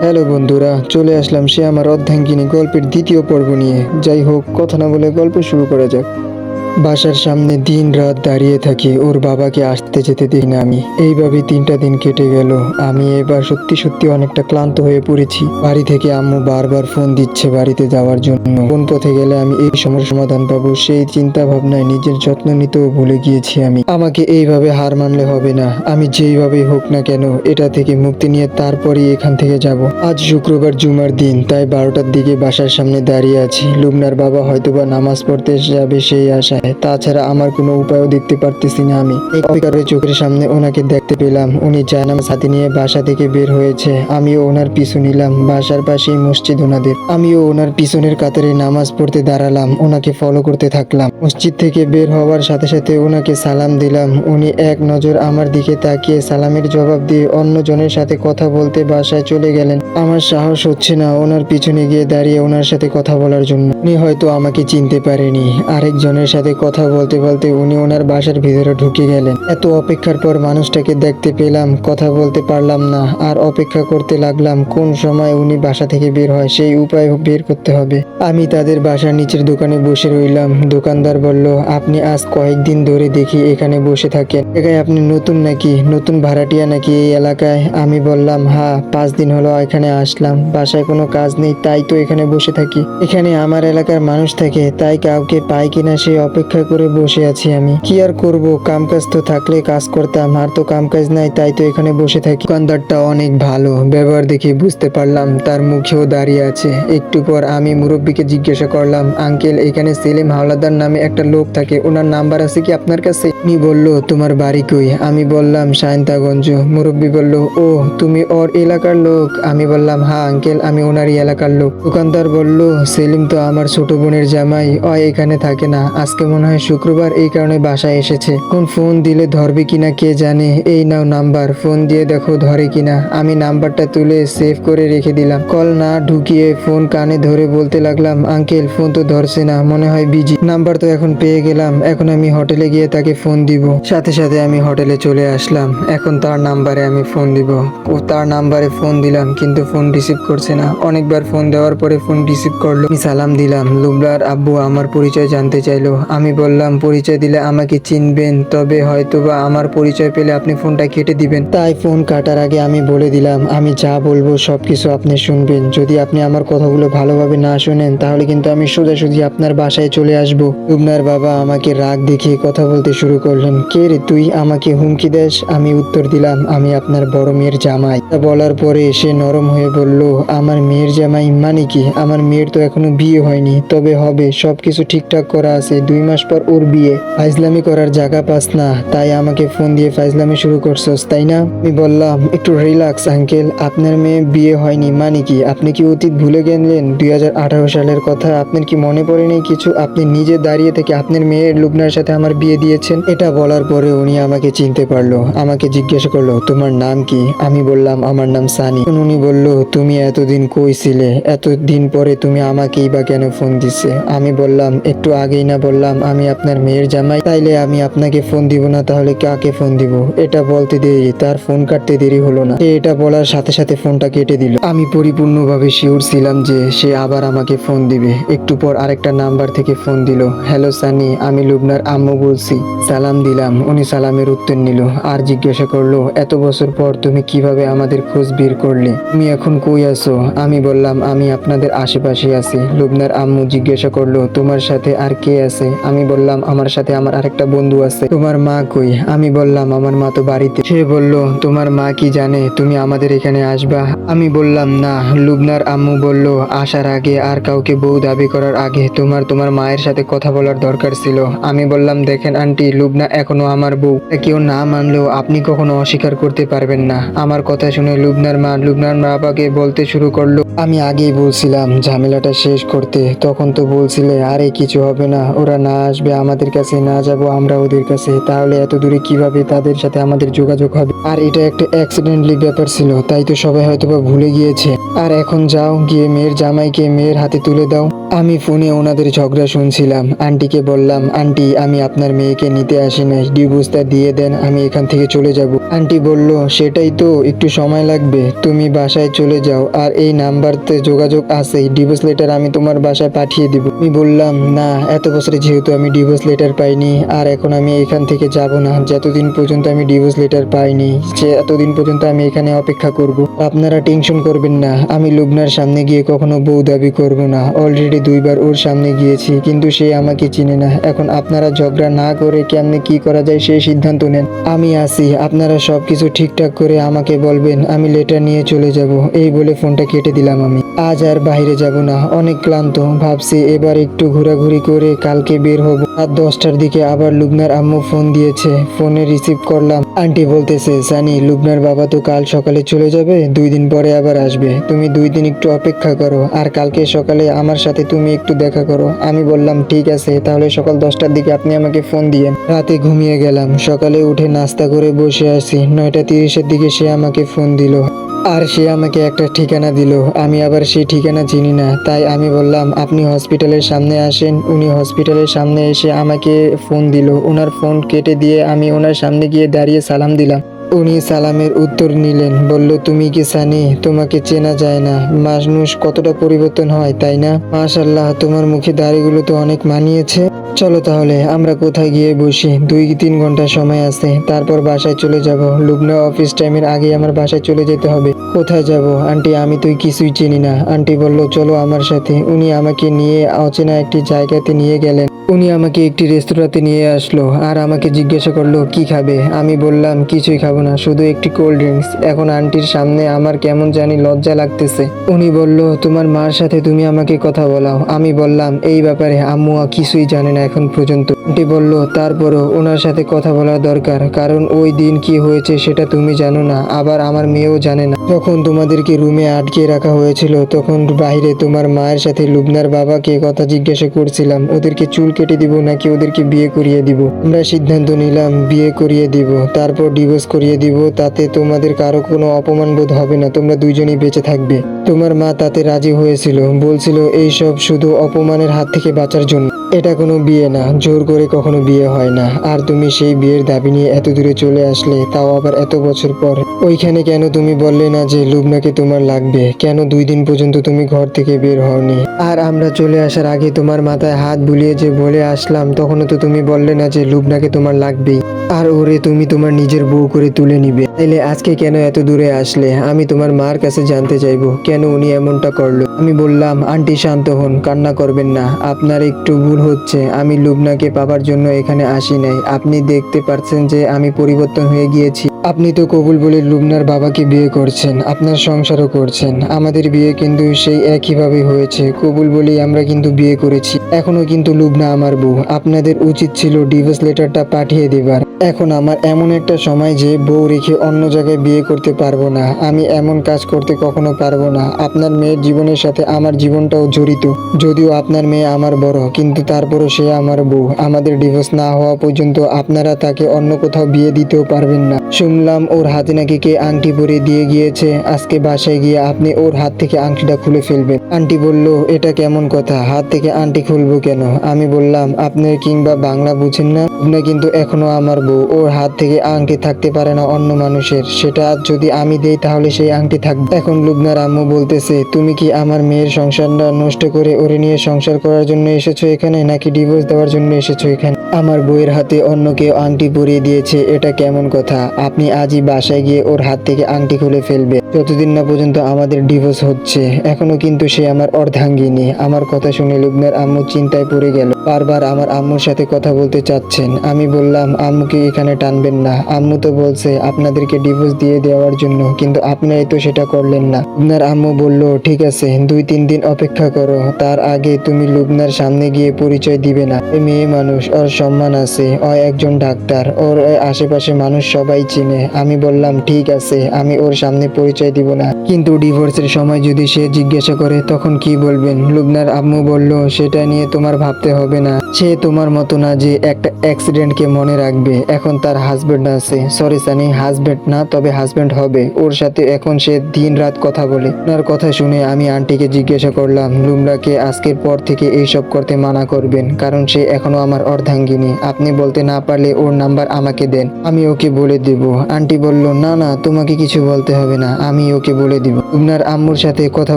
Hello বন্ধুরা, চলে আসলাম সে আমার অর্ধাঙ্গিনী গল্পের দ্বিতীয় পর্ব নিয়ে। যাই হোক, কথা না বলে গল্প শুরু করা যাক। বাসার সামনে দিন রাত দাঁড়িয়ে থাকি, ওর বাবাকে আসতে যেতে দিই না আমি। এইভাবে তিনটা দিন কেটে গেল। আমি এবার সত্যি সত্যি অনেকটা ক্লান্ত হয়ে পড়েছি। বাড়ি থেকে আম্মু বারবার ফোন দিচ্ছে বাড়িতে যাওয়ার জন্য। কোন পথে গেলে আমি এই সমস্যার সমাধান পাবো, সেই চিন্তা ভাবনায় নিজের যত্ন নিতেও ভুলে গিয়েছি আমি। আমাকে এইভাবে হার মানলে হবে না। আমি যেইভাবেই হোক না কেন, এটা থেকে মুক্তি নিয়ে তারপরই এখান থেকে যাব। আজ শুক্রবার জুমার দিন, তাই বারোটার দিকে বাসার সামনে দাঁড়িয়ে আছি। লুমনার বাবা হয়তোবা নামাজ পড়তে যাবে সেই আশায়। তাছাড়া আমার কোনো উপায়ও দেখতে পারতেছি না আমি। এই চোখের সামনে ওনাকে দেখতে পেলাম। উনি জায়নামাজ হাতে নিয়ে বাসা থেকে বের হয়েছে। আমিও ওনার পিছু নিলাম। বাসার পাশেই মসজিদ ওনাদের। আমিও ওনার পিছনের কাতারে নামাজ পড়তে দাঁড়ালাম। ওনাকে ফলো করতে থাকলাম। মসজিদ থেকে বের হওয়ার সাথে সাথে ওনাকে সালাম দিলাম। উনি এক নজর আমার দিকে তাকিয়ে সালামের জবাব দিয়ে অন্য জনের সাথে কথা বলতে বাসায় চলে গেলেন। আমার সাহস হচ্ছে না ওনার পিছনে গিয়ে দাঁড়িয়ে ওনার সাথে কথা বলার জন্য। উনি হয়তো আমাকে চিনতে পারেনি। আরেকজনের সাথে কথা বলতে বলতে উনি ওনার বাসার ভিতরে ঢুকে গেলেন। এত অপেক্ষার পর মানুষটাকে দেখতে পেলাম, কথা বলতে পারলাম না, আর অপেক্ষা করতে লাগলাম কোন সময় উনি বাসা থেকে বের হয়, সেই উপায় বের করতে হবে। আমি তাদের বাসার নিচের দোকানে বসে রইলাম। দোকানদার বলল, আপনি আজ কয়েকদিন ধরে দেখি এখানে বসে থাকেন। এখানে আপনি নতুন নাকি? নতুন ভাড়াটিয়া নাকি এই এলাকায়? আমি বললাম হ্যাঁ পাঁচ দিন হলো এখানে আসলাম। বাসায় কোনো কাজ নেই, তাই তো এখানে বসে থাকি। এখানে আমার এলাকার মানুষ থাকে, তাই কাউকে পাই কিনা সেই অপেক্ষা করে বসে আছি আমি। কি আর করব? কাম কাজ তো থাকলে কাজ করতাম, আর তো কাম কাজ নাই, তাই তো এখানে বসে থাকি। দোকানদারটা অনেক ভালো, ব্যবহার দেখে বুঝতে পারলাম, তার মুখেও দাঁড়িয়ে আছে। একটু পর আমি মুরব্বীকে জিজ্ঞাসা করলাম, আঙ্কেল, এখানে সেলিম হাওলাদার নামে একটা লোক থাকে, ওনার নাম্বার আছে কি আপনার কাছে? উনি বলল, তোমার বাড়ি কই? আমি বললাম, সায়ন্তাগঞ্জ। মুরব্বী বলল, ও, তুমি ওর এলাকার লোক? আমি বললাম হ্যাঁ আঙ্কেল, আমি ওনারই এলাকার লোক। দোকানদার বলল, সেলিম তো আমার ছোট বোনের জামাই ও এখানে থাকে না, আজকে মনে হয় শুক্রবার এই কারণে বাসায় এসেছে। কোন ফোন দিলে ধরবে কিনা কে জানে? এই নাও নাম্বার। ফোন দিয়ে দেখো ধরে কিনা। আমি নাম্বারটা তুলে সেভ করে রেখে দিলাম। কল না ঢুকিয়ে ফোন কানে ধরে বলতে লাগলাম, আঙ্কেল, ফোন তো ধরছে না। মনে হয় বিজি। নাম্বার তো এখন পেয়ে গেলাম। এখন আমি হোটেলে গিয়ে তাকে ফোন দিব। সাথে সাথে আমি হোটেলে চলে আসলাম। এখন তার নাম্বারে আমি ফোন দিব। ও তার নাম্বারে ফোন দিলাম, কিন্তু ফোন রিসিভ করছে না। অনেকবার ফোন দেওয়ার পরে ফোন রিসিভ করল। আমি সালাম দিলাম। লুবলার আব্বু আমার পরিচয় জানতে চাইলো। আমি বললাম, পরিচয় দিলে আমাকে চিনবেন, তবে হয়তোবা আমার পরিচয় পেলে আপনি ফোনটা কেটে দিবেন। তাই ফোন কাটার আগে আমি বলে দিলাম, আমি যা বলব সবকিছু আপনি শুনবেন। যদি আপনি আমার কথাগুলো ভালোভাবে না শুনেন, তাহলে কিন্তু আমি সোজাসুজি আপনার বাসায় চলে আসব। লুবনার বাবা আমাকে রাগ দেখিয়ে কথা বলতে শুরু করলেন, কে রে তুই? আমাকে হুমকি দেস? আমি উত্তর দিলাম, আমি আপনার বড় মেয়ের জামাই। তা বলার পরে সে নরম হয়ে বলল, আমার মেয়ের জামাই মানে কি? আমার মেয়ের তো এখনও বিয়ে হয়নি, তবে হবে, সবকিছু ঠিকঠাক করা আছে। দুই মাস পর ওর বিয়ে। ফাইজলামি করার জায়গা পাস না, তাই আমাকে ফোন দিয়ে ফাইজলামি শুরু করছস, তাই না? আমি বললাম, একটু রিল্যাক্স আঙ্কেল আপনার মেয়ে বিয়ে হয়নি মানে কি? আপনি কি অতীত ভুলে গেলেন? দুই হাজার আঠারো সালের কথা আপনার কি মনে পড়েনি কিছু? আপনি নিজে দাঁড়িয়ে থেকে আপনার মেয়ের লুবনার সাথে আমার বিয়ে দিয়েছেন? এটা বলার পরে উনি আমাকে চিনতে পারল, আমাকে জিজ্ঞাসা করল, তোমার নাম কি? আমি বললাম, আমার নাম সানি। উনি বলল, তুমি এতদিন কই ছিলে? এতদিন পরে তুমি আমাকেই বা কেন ফোন দিছে? আমি বললাম, একটু আগেই না বললাম আমি আপনার মেয়ের জামাই, তাইলে আমি আপনাকে ফোন দিব না, তাহলে কাকে ফোন দিব? এটা বলতে দেরি, তার ফোন কাটতে দেরি হলো না। সে এটা বলার সাথে সাথে ফোনটা কেটে দিল। আমি পরিপূর্ণভাবে শিওর ছিলাম যে সে আবার আমাকে ফোন দিবে। একটু পর আরেকটা নাম্বার থেকে ফোন দিল। হ্যালো সানি, আমি লুবনার আম্মু বলছি। সালাম দিলাম। উনি সালামের উত্তর নিল আর জিজ্ঞাসা করল, এত বছর পর তুমি কীভাবে আমাদের খোঁজ বের করলে? তুমি এখন কই আছো? আমি বললাম, আমি আপনাদের আশেপাশে আছি। লুবনার আম্মু জিজ্ঞাসা করল, তোমার সাথে আর কে আছে? আমি বললাম, আমার সাথে আমার আরেকটা বন্ধু আছে। তোমার মা কই? আমি বললাম, আমার মা তো বাড়িতে। সে বলল, তোমার মা কি জানে? তুমি আমাদের এখানে আসবা? আমি বললাম, না। লুবনার আম্মু বলল, আসার আগে আর কাউকে বউ দাবি করার আগে তোমার তোমার মায়ের সাথে কথা বলার দরকার ছিল। আমি বললাম, দেখেন আন্টি, লুবনা এখনও আমার বউ। কেউ না মানলেও আপনি কখনো অস্বীকার করতে পারবেন না। আমার কথা শুনে লুবনার মা লুবনার মা বাবাকে বলতে শুরু করল, আমি আগেই বলছিলাম ঝামেলাটা শেষ করতে। তখন তো বলছিলে, আরে, কিছু হবে না। ওরা না আসবে, আমাদের কাছে না যাব, আমরা ওদের কাছে। তাহলে এত দূরে কীভাবে তাদের সাথে আমাদের যোগাযোগ হবে? আর এটা একটা অ্যাক্সিডেন্টলি ব্যাপার ছিল, তাই তো সবাই হয়তোবা ভুলে গিয়েছে। আর এখন যাও, গিয়ে মেয়ের জামাইকে মেয়ের হাতে তুলে দাও। আমি ফোনে ওনাদের ঝগড়া শুনছিলাম। আন্টিকে বললাম, আন্টি, আমি আপনার মেয়েকে নিতে আসি নাই। ডিভোর্সটা দিয়ে দেন, আমি এখান থেকে চলে যাব। আন্টি বলল, সেটাই তো, একটু সময় লাগবে। তুমি বাসায় চলে যাও, আর এই নাম্বারতে যোগাযোগ আছেই। ডিভোর্স লেটার আমি তোমার বাসায় পাঠিয়ে দিব। আমি বললাম, না, এত বছরে যেহেতু আমি ডিভোর্স লেটার পাইনি, আর এখন আমি এখান থেকে যাব না। যতদিন পর্যন্ত আমি ডিভোর্স লেটার পাইনি, সে এতদিন পর্যন্ত আমি এখানে অপেক্ষা করব। আপনারা টেনশন করবেন না, আমি লুবনার সামনে গিয়ে কখনো বউ দাবি করব না। অলরেডি দুইবার ওর সামনে গিয়েছি, কিন্তু সে আমাকে চিনে না। এখন আপনারা ঝগড়া না করে কেমনে কি করা যায় সেই সিদ্ধান্ত নেন। আমি আসি আপনারা সব কিছু ঠিকঠাক করে আমাকে বলবেন, আমি লেটার নিয়ে চলে যাব। এই বলে ফোনটা কেটে দিলাম আমি। আজ আর বাইরে যাব না, অনেক ক্লান্ত। ভাবছি এবার একটু ঘোরাঘুরি করে কালকে বের হব। রাত দশটার দিকে আবার লুবনার আম্মু ফোন দিয়েছে। ফোনে রিসিভ করলাম। আন্টি বলতেছে, সানি, লুবনার বাবা তো কাল সকালে চলে যাবে, দুই দিন পরে আবার আসবে। তুমি দুই দিন একটু অপেক্ষা করো, আর কালকে সকালে আমার সাথে তুমি একটু দেখা করো। আমি বললাম, ঠিক আছে, তাহলে সকাল দশটার দিকে আপনি আমাকে ফোন দিয়েন। রাতে ঘুমিয়ে গেলাম। সকালে উঠে নাস্তা করে বসে আসি নয়টা তিরিশের দিকে সে আমাকে ফোন দিল। আর সে আমাকে একটা ঠিকানা দিল। আমি আবার সেই ঠিকানা চিনি না। তাই আমি বললাম, আপনি হসপিটালের সামনে আসেন। উনি হসপিটালের সামনে এসে আমাকে ফোন দিল। ওনার ফোন কেটে দিয়ে আমি ওনার সামনে গিয়ে দাঁড়িয়ে সালাম দিলাম। উনি সালামের উত্তর নিলেন, বলল, তুমি কি সানি? তোমাকে চেনা যায় না। মানুষ কতটা পরিবর্তন হয়, তাই না? মাশাল্লাহ তোমার মুখে দাড়িগুলো তো অনেক মানিয়েছে। চলো তাহলে, আমরা কোথায় গিয়ে বসি? দুই তিন ঘণ্টা সময় আছে। তারপর বাসায় চলে যাব। লুবনা অফিস টাইমের আগে আমার বাসায় চলে যেতে হবে। কোথায় যাব? আন্টি, আমি তুই কিছুই চিনি না। আন্টি বলল, চলো আমার সাথে। উনি আমাকে নিয়ে অচেনা একটি জায়গাতে নিয়ে গেলেন। উনি আমাকে একটি রেস্তোরাঁতে নিয়ে আসলো আর আমাকে জিজ্ঞাসা করল, কি খাবে? আমি বললাম, কিছুই খাব না, শুধু একটি কোল্ড ড্রিঙ্কস। এখন আন্টির সামনে আমার কেমন জানি লজ্জা লাগতেছে। উনি বলল, তোমার মার সাথে তুমি আমাকে কথা বলাও। আমি বললাম, এই ব্যাপারে আম্মু কিছুই জানে না এখন পর্যন্ত। আন্টি বলল, তারপরও ওনার সাথে কথা বলা দরকার, কারণ ওই দিন কি হয়েছে সেটা তুমি জানো না, আবার আমার মেয়েও জানে না। যখন তোমাদেরকে রুমে আটকে রাখা হয়েছিল, তখন বাইরে তোমার মায়ের সাথে লুবনার বাবাকে কথা জিজ্ঞাসা করছিলাম। ওদেরকে চুল কেটে দিব নাকি ওদেরকে বিয়ে করিয়ে দিব? আমরা সিদ্ধান্ত নিলাম, বিয়ে করিয়ে দিব, তারপর ডিভোর্স করিয়ে দিব, তাতে তোমাদের কারও কোনো অপমান বোধ হবে না, তোমরা দুইজনই বেঁচে থাকবে। তোমার মা তাতে রাজি হয়েছিল, বলছিল এইসব শুধু অপমানের হাত থেকে বাঁচার জন্য। এটা কোনো বিয়ে না, জোর করে কখনো বিয়ে হয় না। আর তুমি সেই বিয়ের দাবি নিয়ে এত দূরে চলে আসলে, তাও আবার এত বছর পর। ওইখানে কেন তুমি বললে না যে লুবনাকে তোমার লাগবে? কেন দুই দিন পর্যন্ত তুমি ঘর থেকে বের হওনি? আর আমরা চলে আসার আগে তোমার মাথায় হাত বুলিয়ে যে বলে আসলাম, তখনও তো তুমি বললে না যে লুবনাকে তোমার লাগবেই। আর ওরে, তুমি তোমার নিজের বউ করে তুলে নিবে। তাইলে আজকে কেন এত দূরে আসলে? আমি তোমার মার কাছে জানতে চাইব, কেন উনি এমনটা করল? আমি বললাম, আন্টি, শান্ত হন, কান্না করবেন না। আপনার একটু ভুল হচ্ছে। আমি লুবনাকে পাবার জন্য এখানে আসি নাই। আপনি দেখতে পাচ্ছেন যে আমি পরিবর্তন হয়ে গিয়েছি। আপনি তো কবুল বলে লুবনার বাবাকে বিয়ে করছেন, আপনার সংসারও করছেন। আমাদের বিয়ে কিন্তু সেই একইভাবে হয়েছে, কবুল বলেই আমরা কিন্তু বিয়ে করেছি। এখনও কিন্তু লুবনা আমার বউ। আপনাদের উচিত ছিল ডিভোর্স লেটারটা পাঠিয়ে দেবার। এখন আমার এমন একটা সময় যে বউ রেখে অন্য জায়গায় বিয়ে করতে পারব না। আমি এমন কাজ করতে কখনো পারব না। আপনার মেয়ের জীবনের সাথে আমার জীবনটাও জড়িত। যদিও আপনার মেয়ে আমার বড়, কিন্তু তারপরও সে আমার বউ। আমাদের ডিভোর্স না হওয়া পর্যন্ত আপনারা তাকে অন্য কোথাও বিয়ে দিতেও পারবেন না। শুনলাম ওর হাতে নাকি কে আংটি পরে দিয়ে গিয়েছে। আজকে বাসায় গিয়ে আপনি ওর হাত থেকে আংটিটা খুলে ফেলবেন। আন্টি বলল, এটা কেমন কথা? হাত থেকে আংটি খুলবো কেন? আমি বললাম আপনি কিংবা বাংলা বুঝেন না। আপনি কিন্তু এখনও আমার বউ। ওর হাত থেকে আংটি থাকতে পারে না অন্য মানুষের। সেটা যদি আমি দেই, তাহলে সেই আংটি থাকবে। এখন লুবনার আম্মু বলতেছে, তুমি কি আমার মেয়ের সংসারটা নষ্ট করে ওরে নিয়ে সংসার করার জন্য এসেছ এখানে, নাকি ডিভোর্স দেওয়ার জন্য এসেছ এখানে? আমার বউয়ের হাতে অন্য কেউ আংটি পরিয়ে দিয়েছে, এটা কেমন কথা? আপনি আজই বাসায় গিয়ে ওর হাত থেকে আংটি খুলে ফেলবে। যতদিন না পর্যন্ত আমাদের ডিভোর্স হচ্ছে, এখনও কিন্তু সে আমার অর্ধাঙ্গিনী। আমার কথা শুনে লুবনার আম্মু চিন্তায় পড়ে গেল। বারবার আমার আম্মুর সাথে কথা বলতে চাচ্ছেন। আমি বললাম, আম্মুকে এখানে টানবেন না। আম্মু তো বলছে, আপনাদেরকে ডিভোর্স দিয়ে দেওয়ার জন্য, কিন্তু আপনারাই তো সেটা করলেন না। লুবনার আম্মু বলল, ঠিক আছে, দুই তিন দিন অপেক্ষা করো। তার আগে তুমি লুবনার সামনে গিয়ে পরিচয় দিবে না। মেয়ে মানুষ, ওর সম্মান আছে, ও একজন ডাক্তার। ওর আশেপাশে মানুষ সবাই চিনে। আমি বললাম, ঠিক আছে, আমি ওর সামনে পরিচয় দিব না। কিন্তু ডিভোর্সের সময় যদি সে জিজ্ঞাসা করে, তখন কি বলবেন? লুবনার আম্মু বলল, সেটা নিয়ে তোমার ভাবতে হবে না। সে তোমার মতো না যে একটা অ্যাক্সিডেন্টকে মনে রাখবে। এখন তার হাজবেন্ড আছে। সরি সানি, হাজবেন্ড না, তবে হাজবেন্ড হবে। ওর সাথে এখন সে দিন রাত কথা বলে। ওনার কথা শুনে আমি আন্টিকে জিজ্ঞাসা করলাম লুমরাকে আজকের পর থেকে এইসব করতে মানা করবেন? কারণ সে এখনও আমার অর্ধাঙ্গিনী। আপনি বলতে না পারলে ওর নাম্বার আমাকে দেন। আমি ওকে বলে দেব। দিব আন্টি বলল, না না, তোমাকে কিছু বলতে হবে না, আমি ওকে বলে দিব। লুবনার আম্মুর সাথে কথা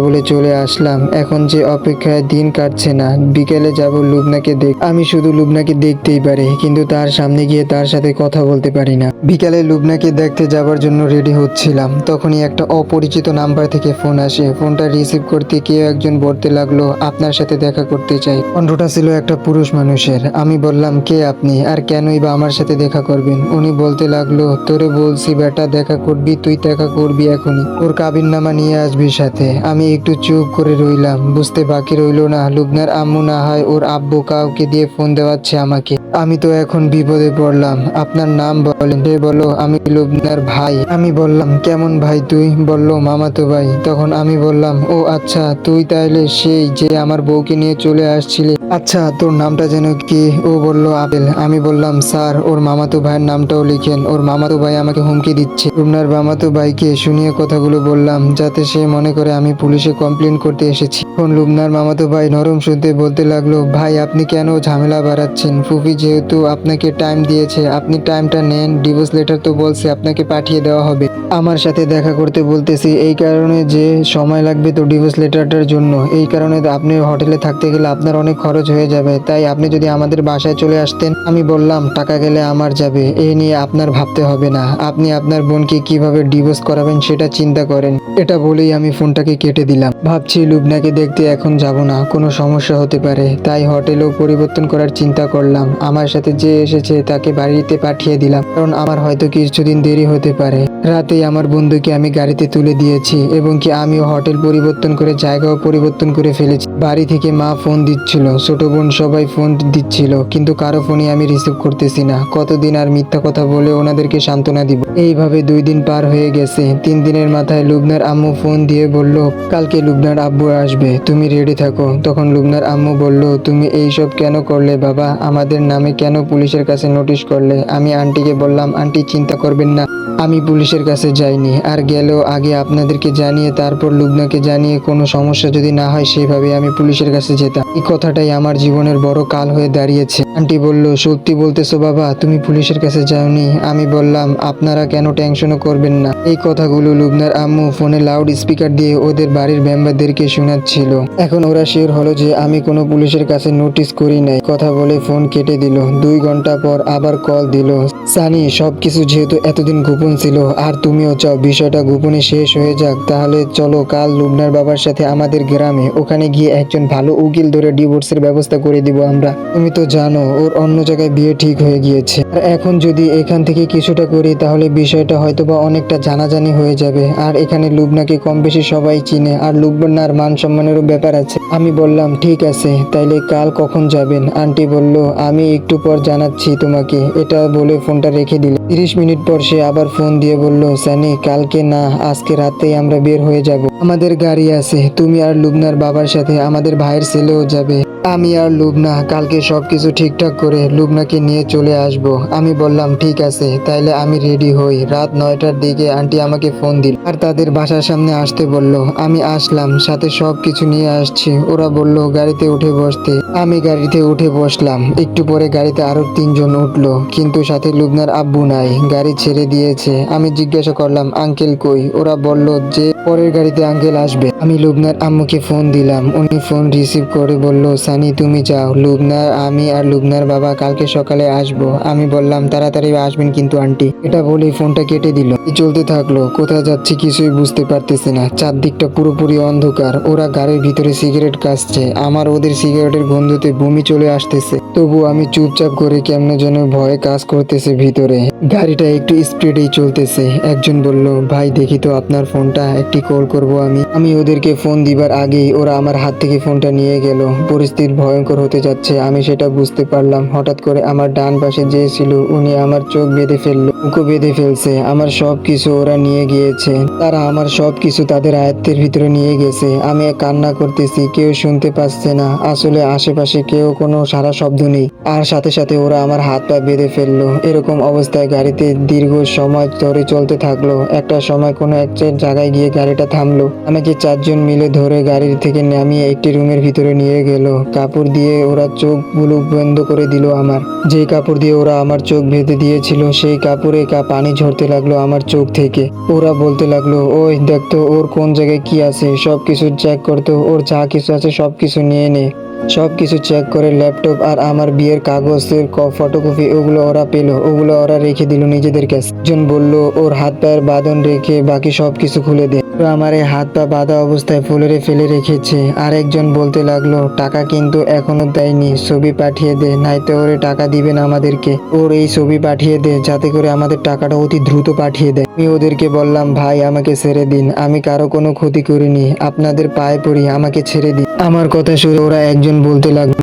বলে চলে আসলাম। এখন যে অপেক্ষায় দিন কাটছে না, বিকেলে যাব লুবনাকে দেখ আমি শুধু লুবনাকে দেখতেই পারি, কিন্তু তার সামনে গিয়ে তার সাথে কথা বলতে পারি না। বিকালে লুবনাকে দেখতে যাবার জন্য রেডি হচ্ছিলাম। তখনই একটা অপরিচিত নাম্বার থেকে ফোন আসে। ফোনটা রিসিভ করতে কেউ একজন বলতে লাগল, আপনার সাথে দেখা করতে চাই। কণ্ঠটা ছিল একটা পুরুষ মানুষের। আমি বললাম, কে আপনি? আর কেনই বা আমার সাথে দেখা করবেন? উনি বলতে লাগল তোরে বলছি, বেটা, দেখা করবি, তুই দেখা করবি এখনই। ওর কাবিন নামা নিয়ে আসবি সাথে। আমি একটু চুপ করে রইলাম। বুঝতে বাকি রইল না, লুবনার আম্মু না হয় ওর আব্বু কাউকে দিয়ে ফোন দেওয়াচ্ছে আমাকে। আমি তো এখন বিপদে পড়লাম। আপনার নাম বলেন। সে বলো আমি লুবনার ভাই। আমি বললাম, কেমন ভাই তুই? বলল, মামাতো ভাই। তখন আমি বললাম, ও আচ্ছা তুই তাইলে সেই যে আমার বউকে নিয়ে চলে আসছিলি আচ্ছা তোর নামটা যেন কি? ও বলল আপেল আমি বললাম, স্যার, ওর মামাতো ভাইয়ের নামটাও লিখেন। ওর মামাতো ভাই আমাকে হুমকি দিচ্ছে। রুমনার মামাতো ভাইকে শুনিয়ে কথাগুলো বললাম, যাতে সে মনে করে আমি পুলিশে কমপ্লেন করতে এসেছি। এখন লুবনার মামাতো ভাই নরম শুনতে বলতে লাগল, ভাই, আপনি কেন ঝামেলা বাড়াচ্ছেন? ফুফি যেহেতু আপনাকে টাইম দিয়েছে, আপনি টাইমটা নেন ডিভোর্স লেটার তো বলছে, আপনাকে পাঠিয়ে দেওয়া হবে। আমার সাথে দেখা করতে বলতেছি, এই কারণে যে সময় লাগবে তো ডিভোর্স লেটারটার জন্য। এই কারণে আপনি হোটেলে থাকতে গেলে আপনার অনেক খরচ হয়ে যাবে। তাই আপনি যদি আমাদের বাসায় চলে আসতেন, আমি বললাম, টাকা গেলে আমার যাবে। এই নিয়ে আপনার ভাবতে হবে না। আপনি আপনার বোনকে কীভাবে ডিভোর্স করাবেন সেটা চিন্তা করেন। এটা বলেই আমি ফোনটাকে কেটে দিলাম। ভাবছি, লুবনাকে দেখতে এখন যাব না। কোনো সমস্যা হতে পারে। তাই হোটেলও পরিবর্তন করার চিন্তা করলাম। আমার সাথে যে এসেছে, তাকে বাড়িতে পাঠিয়ে দিলাম। কারণ আমার হয়তো কিছুদিন দেরি হতে পারে। রাতেই আমার বন্ধুকে আমি গাড়িতে তুলে দিয়েছি এবং কি আমিও হোটেল পরিবর্তন করে জায়গাও পরিবর্তন করে ফেলেছি। বাড়ি থেকে মা ফোন দিচ্ছিল। ছোট বোন সবাই ফোন দিচ্ছিল, কিন্তু কারও ফোনই আমি রিসিভ করতেছি না। কতদিন আর মিথ্যা কথা বলে ওনাদেরকে সান্ত্বনা দিব? এইভাবে দুই দিন পার হয়ে গেছে। তিন দিনের মাথায় লুবনার আম্মু ফোন দিয়ে বলল, কালকে লুবনার আব্বু আসবে, তুমি রেডি থাকো। তখন লুবনার আম্মু বলল, তুমি এইসব কেন করলে বাবা? আমাদের নামে কেন পুলিশের কাছে নোটিশ করলে? আমি আন্টিকে বললাম, আন্টি, চিন্তা করবেন না, আমি পুলিশের কাছে যাইনি। আর গেলেও আগে আপনাদেরকে জানিয়ে তারপর লুবনাকে জানিয়ে কোনো সমস্যা যদি না হয়, সেভাবে আমি পুলিশের কাছে যেতাম। এই কথাটাই আমার জীবনের বড় কাল হয়ে দাঁড়িয়েছে। আন্টি বলল, সত্যি বলতেছো বাবা, তুমি পুলিশের কাছে যাওনি। আমি বললাম, আপনারা কেন টেনশনও করবেন না? এই কথাগুলো লুবনার আম্মু ফোনে লাউড স্পিকার দিয়ে ওদের বাড়ির মেম্বারদেরকে শোনাচ্ছিল। এখন ওরা শিওর হলো যে আমি কোনো পুলিশের কাছে নোটিশ করি নাই। কথা বলে ফোন কেটে দিল। দুই ঘণ্টা পর আবার কল দিল। সানি, সবকিছু যেহেতু এতদিন গোপন ছিল, আর তুমিও চাও বিষয়টা গোপনে শেষ হয়ে যাক, তাহলে চলো কাল লুবনার বাবার সাথে আমাদের গ্রামে। ওখানে গিয়ে একজন ভালো উকিল ধরে ডিভোর্সের ব্যবস্থা করে দিব আমরা। তুমি তো জানো, ওর অন্য জায়গায় বিয়ে ঠিক হয়ে গিয়েছে। আর এখন যদি এখান থেকে কিছুটা করি, তাহলে বিষয়টা হয়তো বা অনেকটা জানাজানি হয়ে যাবে। আর এখানে লুবনাকে কম বেশি সবাই চিনে, আর লুবনার মান সম্মানেরও ব্যাপার আছে। আমি বললাম, ঠিক আছে, তাইলে কাল কখন যাবেন? আন্টি বলল, আমি একটু পর জানাচ্ছি তোমাকে। এটা বলে ফোনটা রেখে দিল। তিরিশ মিনিট পর সে আবার ফোন দিয়ে বলল সানি কালকে না, আজকে রাতেই আমরা বের হয়ে যাব। আমাদের গাড়ি আছে, তুমি আর লুবনার বাবার সাথে আমাদের ভাইয়ের ছেলেও যাবে। আমি আর লুবনা, কালকে সবকিছু ঠিকঠাক করে লুবনাকে নিয়ে চলে আসব। আমি বললাম, ঠিক আছে, তাইলে আমি রেডি হই। রাত নয়টার দিকে আন্টি আমাকে ফোন দিল আর তাদের বাসার সামনে আসতে বলল। আমি আসলাম, সাথে সব কিছু নিয়ে আসছি। ওরা বলল, গাড়িতে উঠে বসতে। আমি গাড়িতে উঠে বসলাম। একটু পরে গাড়িতে আরও তিনজন উঠল, কিন্তু সাথে লুবনার আব্বু নাই, গাড়ি ছেড়ে দিয়েছে। আমি জিজ্ঞাসা করলাম, আঙ্কেল কই? ওরা বলল, যে পরের গাড়িতে আঙ্কেল আসবে। আমি লুবনার আম্মুকে ফোন দিলাম। উনি ফোন রিসিভ করে বলল সানি, তুমি যাও। লুবনার, আমি আর লুবনার বাবা কালকে সকালে আসব। আমি বললাম, তাড়াতাড়ি আসবেন কিন্তু, আন্টি। এটা বলে ফোনটা কেটে দিল। চলতে থাকল? কোথায় যাচ্ছি কিছুই বুঝতে পারতেছি না। চারদিকটা পুরোপুরি অন্ধকার। ওরা গাড়ির ভিতরে সিগারেট কাশছে আমার ওদের সিগারেটের গন্ধতে বমি চলে আসতেছে। তবু আমি চুপচাপ করে কেমনে যেন ভয়ে কাজ করতেছে ভিতরে। গাড়িটা একটু স্পিডেই চলতেছে। একজন বলল, ভাই, দেখি তো আপনার ফোনটা। একটি কল করব আমি। আমি ওদেরকে ফোন দিবার আগেই ওরা আমার হাত থেকে ফোনটা নিয়ে গেল। পরিস্থিতি ভয়ঙ্কর হতে যাচ্ছে, আমি সেটা বুঝতে পারলাম। হঠাৎ করে আমার ডান পাশে যে ছিল, উনি আমার চোখ বেঁধে ফেলল, মুখও বেঁধে ফেলছে। আমার সব কিছু ওরা নিয়ে গিয়েছে। তারা আমার সব কিছু তাদের আয়ত্তের ভিতরে নিয়ে গেছে। আমি কান্না করতেছি, কেউ শুনতে পাচ্ছে না। আসলে আশেপাশে কেউ কোনো সারা শব্দ নেই আর সাথে সাথে ওরা আমার হাত পা বেঁধে ফেলল। এরকম অবস্থায় গাড়িতে দীর্ঘ সময় ধরে চলতে থাকল। একটা সময় কোনো একটা জায়গায় গিয়ে গাড়িটা থামলো। আমাকে চারজন মিলে ধরে গাড়ির থেকে নামিয়ে একটি রুমের ভিতরে নিয়ে গেল। কাপড় দিয়ে ওরা চোখ চোখগুলো বন্ধ করে দিল আমার। যে কাপড় দিয়ে ওরা আমার চোখ বেঁধে দিয়েছিল, সেই কাপড়ে কা পানি ঝরতে লাগল আমার চোখ থেকে। ওরা বলতে লাগল, ওই দেখতো ওর কোন জায়গায় কি আছে? সব কিছু চেক করতো ওর যা কিছু আছে সব কিছু নিয়ে নে। সব কিছু চেক করে ল্যাপটপ আর আমার বিয়ের কাগজের ফটোকপি ওগুলো ওরা পেল, ওগুলো ওরা রেখে দিল নিজেদের কাছে। একজন বলল, ওর হাত পায়ের বাঁধন রেখে বাকি সব কিছু খুলে দে। আমার এই হাত পা বাঁধা অবস্থায় ফুলেরে ফেলে রেখেছে। আর একজন বলতে লাগল, টাকা কিন্তু এখনও দেয়নি, ছবি পাঠিয়ে দে, নাইতে ওরে টাকা দিবে না আমাদেরকে। ওর এই ছবি পাঠিয়ে দে, যাতে করে আমাদের টাকাটা অতি দ্রুত পাঠিয়ে দেয়। আমি ওদেরকে বললাম, ভাই, আমাকে ছেড়ে দিন। আমি কারও কোনো ক্ষতি করিনি। আপনাদের পায়ে পড়ি, আমাকে ছেড়ে দিন। আমার কথা শুনে ওরা একজন বলতে লাগল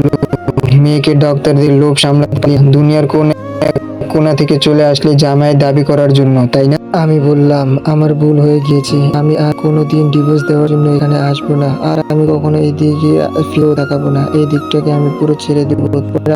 মেয়েকে ডক্টরদের লোভ সামলাতে পারি না। দুনিয়ার কোন এক কোনা থেকে চলে আসলে জামাই দাবি করার জন্য, তাই না? আমি বললাম, আমার ভুল হয়ে গিয়েছে। আমি আর কোনোদিন ডিভোর্স দেওয়ার জন্য এখানে আসব না। আর আমি কখনো এই দিকে ফিরেও তাকাবো না। এই দিকটাকে আমি পুরো ছেড়ে দেবো।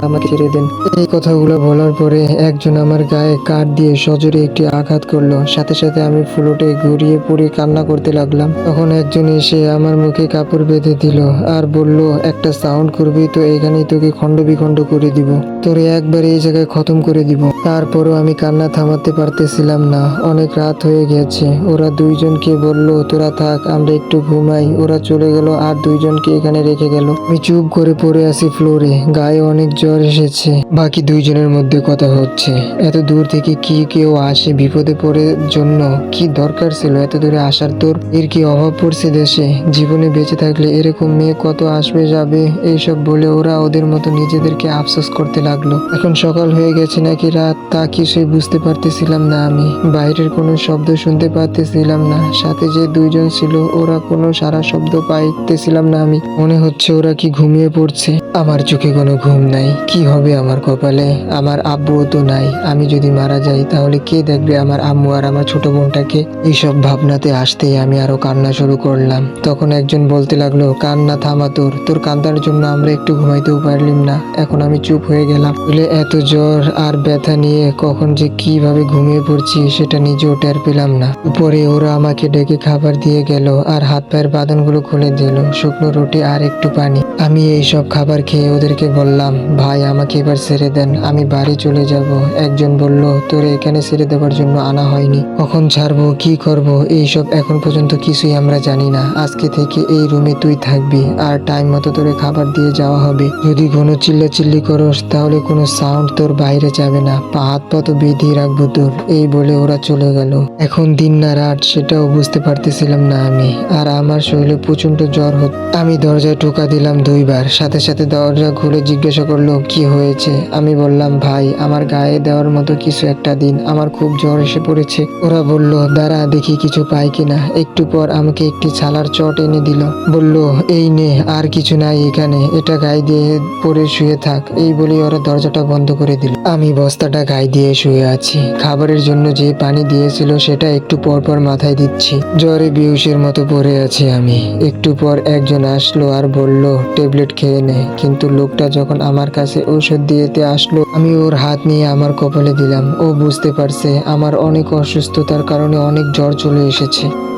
আমাকে ছেড়ে দেন। এই কথাগুলো বলার পরে একজন আমার গায়ে কাঠ দিয়ে সজোরে একটি আঘাত করল। সাথে সাথে আমি ফুলোটে ঘুরিয়ে পড়ে কান্না করতে লাগলাম। তখন একজন এসে আমার মুখে কাপড় বেঁধে দিল আর বলল, একটা সাউন্ড করবি তো এখানেই তোকে খণ্ড বিখণ্ড করে দিব। তোরে একবার এই জায়গায় খতম করে দিব। তারপরও আমি কান্না থামাতে পারতেছিলাম না। অনেক রাত হয়ে গেছে। ওরা দুইজনকে বলল, তোরা থাক, আমরা একটু ঘুমাই। ওরা চলে গেল আর দুইজনকে এখানে রেখে গেল। আমি চুপ করে পড়ে আছি ফ্লোরে। গায়ে অনেক জ্বর এসেছে। বাকি দুইজনের মধ্যে কথা হচ্ছে। এত দূর থেকে কি কেউ আসে বিপদে পড়ে জন্য? কি দরকার ছিল এত দূরে আসার? তোর এর কি অভাব পড়ছে দেশে? জীবনে বেঁচে থাকলে এরকম মেয়ে কত আসবে, যাবে? এইসব বলে ওরা ওদের মতো নিজেদেরকে আফসোস করতে লাগল। এখন সকাল হয়ে গেছে নাকি রাত? তা কিছুই বুঝতে পারতেছিলাম না আমি। বাইরের কোনো শব্দ শুনতে পারতেছিলাম না। সাথে যে দুইজন ছিল, ওরা কোনো সারা শব্দ পাইতেছিলাম না আমি। মনে হচ্ছে ওরা কি ঘুমিয়ে পড়ছে। আমার চোখে কোনো ঘুম নাই। কি হবে আমার কপালে? আমার আব্বুও তো নাই। আমি যদি মারা যাই, তাহলে কে দেখবে আমার আম্মু আর আমার ছোট বোনটাকে? এইসব ভাবনাতে আসতেই আমি আরও কান্না শুরু করলাম। তখন একজন বলতে লাগল, কান্না থামা তোর। তোর কান্দার জন্য আমরা একটু ঘুমাইতেও পারলিম না। এখন আমি চুপ হয়ে গেলাম। এত জ্বর আর ব্যথা নিয়ে কখন যে কীভাবে ঘুমিয়ে পড়ছি সেটা নিজেও টের পেলাম না। উপরে ওরা আমাকে ডেকে খাবার দিয়ে গেল আর হাত পায়ের বাঁধনগুলো খুলে দিল, শুকনো রুটি আর একটু পানি। আমি এই সব খাবার খেয়ে ওদেরকে বললাম, ভাই, আমাকে এবার ছেড়ে দেন, আমি বাড়ি চলে যাব। একজন বলল, তোরে এখানে ছেড়ে দেওয়ার জন্য আনা হয়নি। কখন ছাড়বো, কি করব? এইসব এখন পর্যন্ত কিছুই আমরা জানি না। আজকে থেকে এই রুমে তুই থাকবি আর টাইম মতো তোরে খাবার দিয়ে যাওয়া হবে। যদি কোনো চিল্লা চিল্লি করস, তাহলে কোনো সাউন্ড তোর বাইরে যাবে না। পা হাত পা তো রাখব তোর এই বলে ওরা চলে গেল। এখন দিন না রাত সেটাও বুঝতে পারতেছিলাম না আমি। আর আমার শরীরে প্রচণ্ড জ্বর হতো। আমি দরজায় টোকা দিলাম দুইবার। সাথে সাথে দরজা খুলে জিজ্ঞাসা করল, কি হয়েছে? আমি বললাম, ভাই, আমার গায়ে দেওয়ার মতো কিছু একটা দিন। আমার খুব জ্বর এসে পড়েছে। ওরা বলল, দাঁড়া, দেখি কিছু পাই কিনা। একটু পর আমাকে একটি ছালার চট এনে দিল। বলল, এই নে, আর কিছু নাই এখানে। এটা গায়ে দিয়ে পরে শুয়ে থাক। এই বলে ওরা দরজাটা বন্ধ করে দিল। আমি বস্তাটা গায়ে দিয়ে শুয়ে আছি। খাবারের জন্য যে পানি দিয়েছিল সেটা একটু পর পর মাথায় দিচ্ছি। জ্বরে বিহুশের মতো পড়ে আছি আমি। একটু পর একজন আসলো আর বলল, ট্যাবলেট খেয়ে নে। কিন্তু লোকটা যখন আমার কাছে ঔষধ দিয়েতে আসলো, আমি ওর হাত নিয়ে আমার কপালে দিলাম। ও বুঝতে পারছে আমার অনেক অসুস্থতার কারণে অনেক জ্বর চলে এসেছে।